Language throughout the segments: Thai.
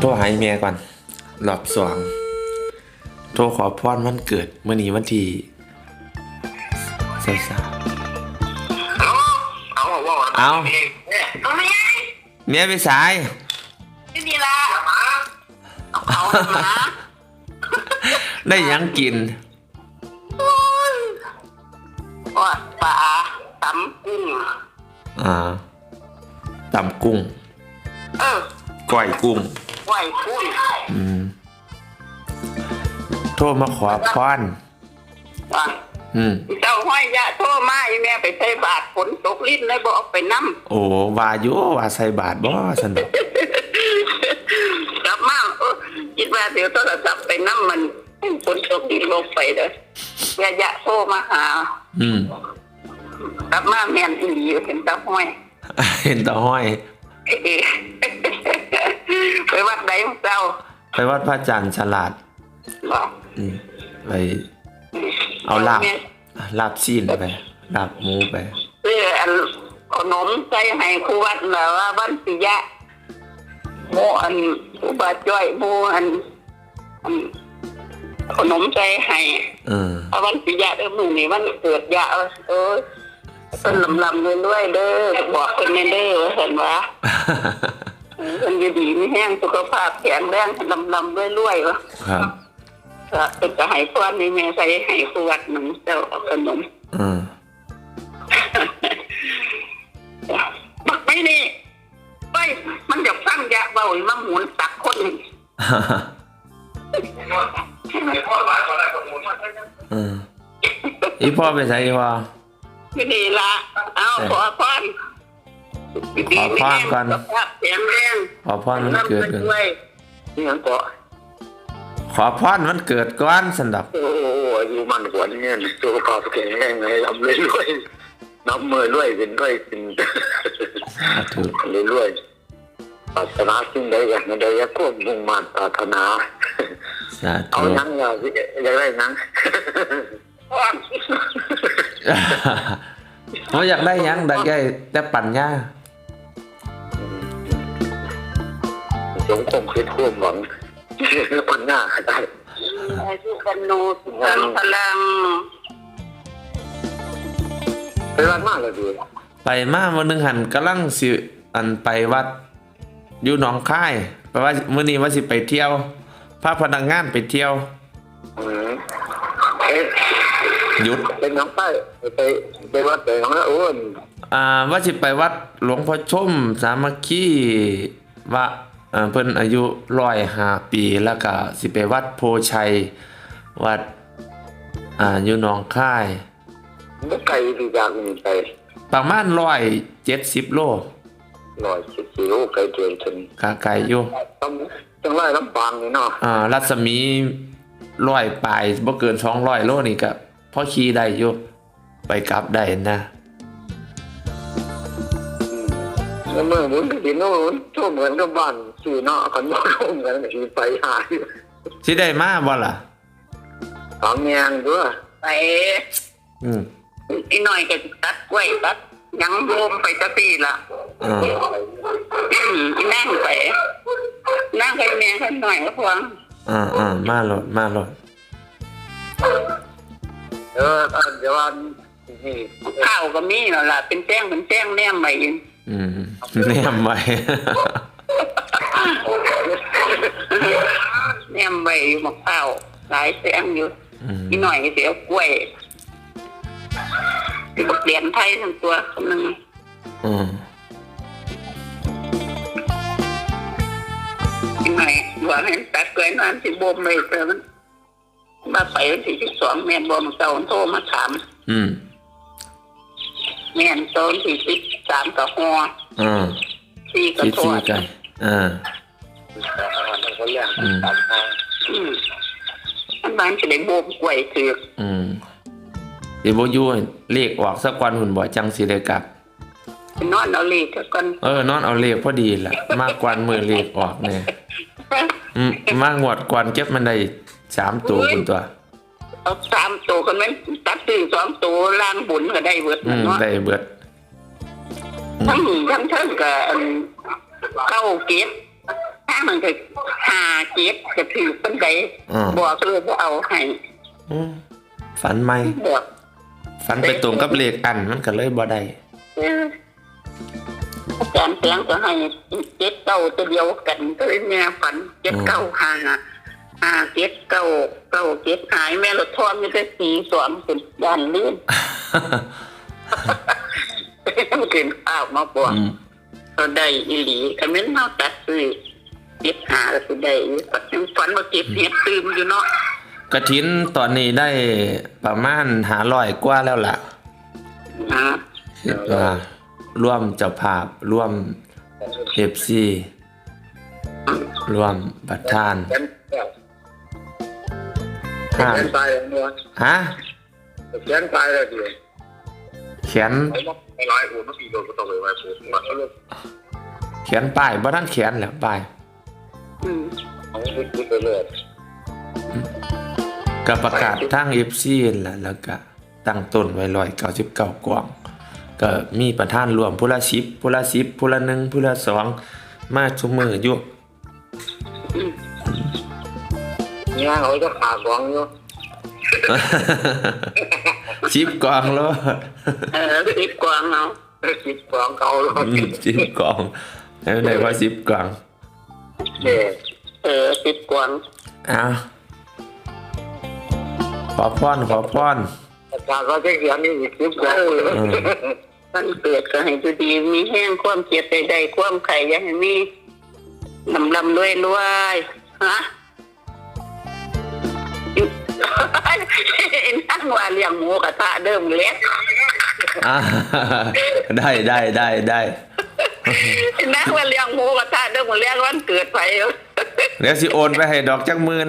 โทรหาอีเมียก่อนรอบสองโทรขอพรวันเกิดเมื่อนี้วันที่สาวสาวเอาเอาว่าเอาเนี่ยเอาไม่ไงเมียไปสายไม่มีละเอามาได้ยังกินว่าปลาตำกุ้งอ่าตำกุ้งเออก้อยกุ้ง ไหวกุ้งอืมโทรมาขอพรว่าอืมเจ้าห้อยยะโทรมาอีแม่ไปใส่บาทฝนตกลิ้นเลยบอกไปน้โอ้วาอยุว่าใส่บาทบ่สนุกำกลับมาเออคิดว่าเดี๋ยวโทรศัพท์ไปน้ำมันฝนตกลิ้นลงไปเด้อยะยะโทรมาหา อืมกลับมาแม่นอีหลีเห็นตาห้อย เห็นตาห้อย เอ้ย ไปวัดใดของเจ้าไปวัดพระจันทร์ฉลาดบอกอืมไปเอาลาบลาบซีนไปลาบหมูไปเพื่ออันขนมใส่ให้ครูวัดแบบว่าวันปิยะโมอันครูบาจ้อยโมอันอันขนมใส่ให้เออเอาวันปิยะเด้อมือนี่วันเกิดยะเออเออเป็นลำลำๆด้วยๆเด้อบอกคนในเด้อว่าเห็นว่า คนอยู่ดีไม่แห้งสุขภาพแข็งแรงลำลำๆด้วยๆวะครับก็เป็นจะให้พรนี่แม่ใส่ให้ครูวัดหนึ่งเจ้าขนมเออบักไม่นี่ไปมันจะฟังยะเบาอีมาหมุนตักคนหนึ่งอีพ่อไปใส่อีพ่อไม่ดีละ เอาขอพร ขอพรก่อนสุขภาพแข็งแรงขอพรมันเกิดกันด้วยเนี่ยก็ขอพรมันเกิดก่อนสันดับ โอ้อายุมันกว่านี้สุขภาพแข็งแรงเลยทำเรื่อยๆน้ำมือเรื่อยเป็นเรื่อยเป็นสาธุเรื่อยๆปรารถนาสิ่งใดอย่างใดก็ควบมุ่งมั่นปรารถนาสาเอาธุยังอยากอยากได้ยังพรเขาอยากได้หยังได้แค่แต่ปัญญา สมคงคิดควบหวังปัญญาได้อายุกันโนสุขังพลังไปร้านมากเลยดีไปมาวันหนึงหันกำลังสิอันไปวัดอยู่หนองคายแปลว่ามื้อนี้ว่าสิไปเที่ยวพาพนักงานไปเที่ยวอืมเอ๊ะหยุดเป็นน้องไปไปไปวัดไปน้องนะโอ้นอ่าว่าสิไปวัดหลวงพ่อชมสามัคคีว่า เอ่อเพิ่นอายุร้อยห้าปีแล้วก็สิไปวัดโพชัย วัดอ่าอยู่หนองคายมันไกลดีจากนี้ไปประมาณร้อยเจ็ดสิบโลลอยสิบกิโลไกลเกินถึงกาไกลอยู่ต้องจังไรลำปางนี่เนาะอ่ารัศมีร้อยปลายบ่เกินสองร้อยโลนี่ก็พอขี่ได้อยู่ไปกลับได้นะแล้วเมื่อหมุนไปที่โน่นช่วเหมือนกับบ้าน สี่เนาะกันมาร่วมกันที่ไปหาอยู่สิได้มาบ่ล่ะสองแงงด้วยไปอืมอีหน่อยก็ตัดกล้วยตัดหยังโยมไปตะปีละอ่าอืมนั่งไปนั่งไปแม่ขึ้นหน่อยก็พวงอ่าอ่ามาโลดมาโลดเออเดี๋ยววันนี่ข้าวก็มีแล้วล่ะเป็นแจ้งเป็นแจ้งแนมไปยินอืมแนมไว้ แนมไปอยู่หมกข้าวหลายแจ้งอยู่อืมอีหน่อยก็เสียกล้วยที่บักเหรียญไทยทั้งตัวคนหนึ่งอืมอีหน่อยว่าให้ตัดกล้วยนอนสิบ่มเลยแต่มันมาไปวันที่ที่สองแม่นบ่มเจ้าโทรมาถามอืมแม่นโซนที่สิบสามกับหัวอ่าสี่กับสิทสี่วดไก่อ่า มันก็เรื่องตามทางอืมมันบ้านจะได้โบมกล้วยถือกอืมเดี๋ยวบ่อยู่ให้เลขออกสักวันหุ่นบ่จังสิได้กลับไปนอนเอาเลขเถอะก่อนเออนอนเอาเลขพอดีแหละมากกว่ามือเลขออกเนี่ยอืมมางวดกวนเก็บมันได้สามตัวคุณตัวเอาสามตัวกันไหมตัดซื้อสองตัวล่างบุญก็ได้เบิดอืมเนาะได้เบิดทั้งทั้งเทิงกับอันเก้าเก็บห้าาง มันก็หาเจ็ดก็ถือเป็นไดอ่าบอกเลยว่าเอาให้อืมฝันใหม่บอกฝันไปตรงกับเลขอันมันก็เลยบ่ได้เอออาจารย์เสียงก็ให้เจ็ดเก้าตัวเดียวกันก็เลยแม่ฝันเจ็ดเก้าหาห้าเจ็ดเก้าเก้าเจ็ดหายแม่รถทอนมีแต่สีสวมเป็นด้านลื่นมันเป็นข้าวมาบอกอืมเขาได้อีหลีก็แม่นเฮาตัดซื้อ เจ็ดหาแล้วสิได้อยู่ปัจจุบันมาเก็บเห็ดตื่มอยู่เนาะกระถินตอนนี้ได้ประมาณหาร้อยกว่าแล้วล่ะนะคิดว่าร่วมเจ้าภาพร่วมเอฟซีร่วมประธานแขนแก้วห้าแขนตายอย่างเดียวฮะแขนตายแล้วเดียวเขียนไม่ร้อยโอ้ต้องสี่โดนก็ต้องเลยไว้ผมมาเขาเลิกเขียนป้ายบ่ทันเขียนแล้วป้ายอืม เอาพูดพูดไปเลยก็ประกาศทาง FC นั่นล่ะแล้วก็ตั้งต้นไว้199กว่างก็มีประธานรวมผู้ละ10ผู้ละ10ผู้ละ1ผู้ละ2มาชุมืออยู่เนี่ยเขาจะขากองอยู่ชิปกองแล้วเออสิบกวางเอาสิบกองเก่าแล้วชิปกองแล้วได้ว่าชิปกองเด็ก เออสิบกวางอ้าวขอพรขอพรอาจารย์ก็จะเขียนนี่สิบกองอืมมันเกิดก็ให้ดูดีมีแห้งความเจ็บใดๆความไข่อยังให้มีลำลำรวยรวยฮะนั่งว่าเลี้ยงหมูกระทะเดิมเล็กอ่าได้ได้ได้ได้ นั่งว่าเลี้ยงหมูกระทะเดิมเล็กวันเกิดไปเดี๋ยวสิโอนไปให้ดอกจักหมื่น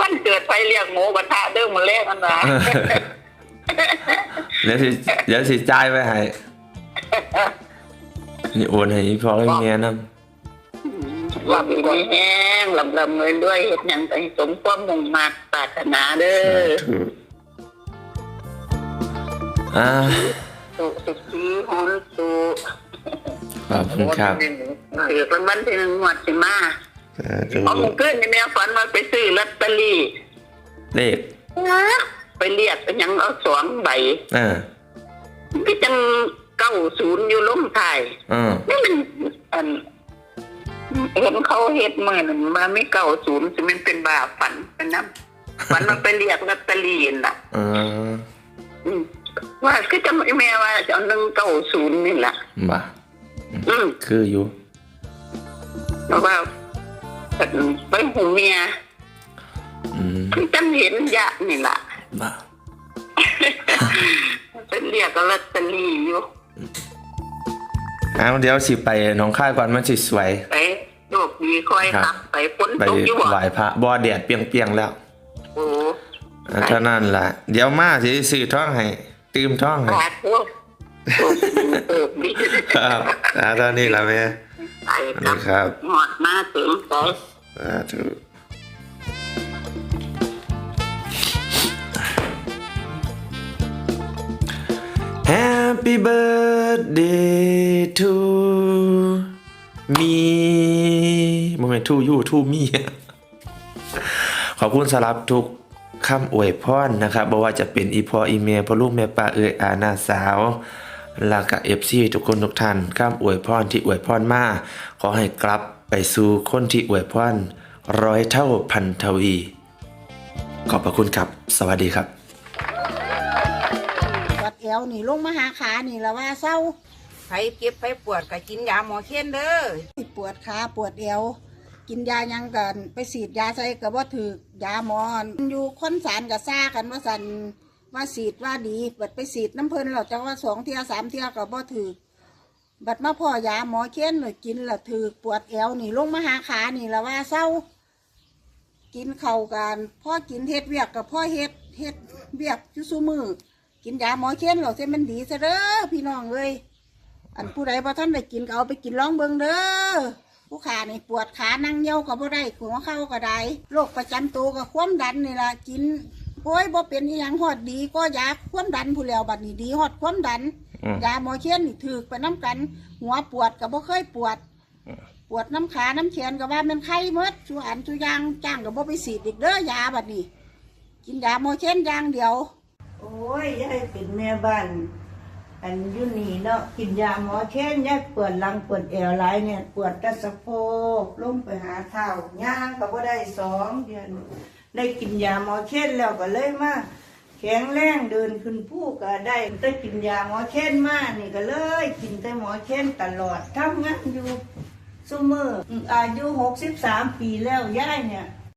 วันเกิดไปเลี้ยงหมูกระทะเดิมเล็กมันนะเดี๋ยวสิเดี๋ยวสิจ่ายไปให้นี่โอนให้พ่อให้เมียนำว่ามีแห้งลำลำเลยด้วยเห็ดหยังไปสมความมุ่งมั่นปรารถนาเด้อถูก อ่าสุสุขีฮอนสุขอบคุณครับเอกรางวัลที่หนึ่งงวดสิมาสาธุเอามึงขึ้นในแม่ฝันมาไปซื้อลอตเตอรี่เลขนะไปเรียกไปหยังเอาสองใบอ่าก็จังเก้าศูนย์อยู่ลงไทายอ่านี่มันอันเห็นเขาเฮ็ดมือนั่นมาไม่เก้าศูนย์จะมันเป็นบาปฝันเป็นน้ำฝันมันไปเรียกลอตเตอรี่น่ะอ่า อืม ว่าคือจะแม่ว่าจะเอาหนึ่งเก้าศูนย์นี่แหละบ่าอืมคืออยู่เพราะว่าไปหูเมียอืมคือจังเห็นยะนี่แหละบ่าเป็นเรียกลอตเตอรี่อยู่เอาเดี๋ยวสิไปหน้องค่ายก่อนมันสิสวยไปโชคดีคอยครับขับไปฝนไปตกอยู่ไหว้บ่พระบ่อแดดเปรียงๆแล้ว โอ้อะเท่านั้นล่ะ เดี๋ยวมาสิซื้อท่องให้ ตื่มท่องให้บาดพวกโชคดีเติบดีครับอ่าเท่านี้ล่ะแม่ไปอันนี้ครับหอดมาถึงไปสาธุ Happy birthday to me โมเมนต์ to you to me ขอบคุณสำหรับทุก คำอวยพรนะครับบ่ว่าจะเป็นอีพออีเมลพ่อลูกแม่ป้าเอ่ยอาหน้าสาวแลากับเอฟซีทุกคนทุกท่านคำอวยพรที่อวยพรมาขอให้กลับไปสู่คนที่อวยพรร้อยเท่าพันทวี ขอบพระคุณครับ สวัสดีครับปวดเอวนี่ลงมาหาขานี่แล้วว่าเศร้าไผเก็บไผปวดก็กินยาหมอเคียนเด้อปวดขาปวดเอว กินยายังกันไปฉีดยาใส่ก็บ่ถือยาหมอนอยู่คนสารกับซ่ากันว่าสันว่าฉีดว่าดีบัดไปฉีดน้ำเพลินเราจะว่าสองเที่ยสามเที่ยก็บ่ถือบัดมาพ่อยาหมอเค้นเลยกินและถือปวดเอวนี่ลงมาหาขานี่แล้วว่าเศร้า กินเข่ากันพ่อกินเฮ็ดเวียกกับพ่อเฮ็ดเฮ็ดเวียกอยู่ซุมือกินยาหมอเค้นเราเส้นมันดีซะเด้อพี่น้องเอ้ยอันผู้ใดพอท่านได้กินก็เอาไปกินลองเบิงเด้อ ผู้ขานี่ปวดขานั่งเยี่ยวก็บ่ได้หัวเข่าก็ได้โรคประจำตัวก็ความดันนี่ล่ะกินโอ้ยบ่เป็นอหยังฮอดดีก็ยาความดันผู้แล้วบัดนี้ดีฮอดความดัน อืม ยาหมอเช่นนี่ถือไปน้ำกัน หัวปวดก็บ่เคยปวด ปวดน้ำขาน้ำแขนก็ว่าเป็นไข้เมดชูอันชูยางจ้างก็บ่ไปสีดอีกเด้อยาบัดนี้ กินยาหมอเช่นอย่างเดียว โอ้ยยายเป็นแม่บ้าน อันยุนี่เนาะกินยาหมอเช่นยายปวดหลังปวดแอวไหลเนี่ยปวดตะสะโพกลงไปหาเท้าย่างก็บ่ได้สองเดือนได้กินยาหมอเช่นแล้วก็เลยมาแข็งแรงเดินขึ้นผู้ก็ได้แต่กินยาหมอเช่นมากนี่ก็เลย กินแต่หมอเช่นตลอดทำงานอยู่ซุมืออืมอายุหกสิบสามปีแล้วย่ายเนี่ย